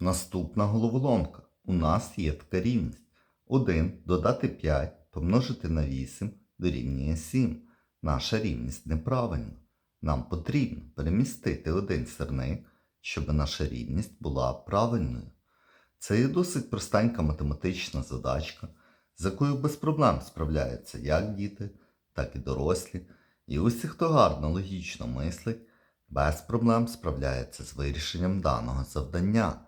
Наступна головоломка. У нас є така рівність. 1 додати 5 помножити на 8 дорівнює 7. Наша рівність неправильна. Нам потрібно перемістити один сірник, щоб наша рівність була правильною. Це є досить простенька математична задачка, з якою без проблем справляються як діти, так і дорослі. І усі, хто гарно логічно мислить, без проблем справляється з вирішенням даного завдання.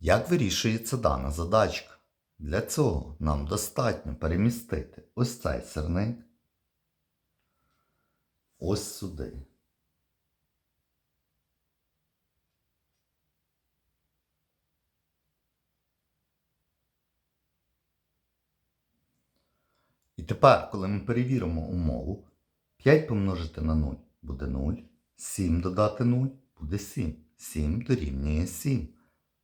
Як вирішується дана задачка? Для цього нам достатньо перемістити ось цей сирник ось сюди. І тепер, коли ми перевіримо умову, 5 помножити на 0 буде 0, 7 додати 0 буде 7. 7 дорівнює 7.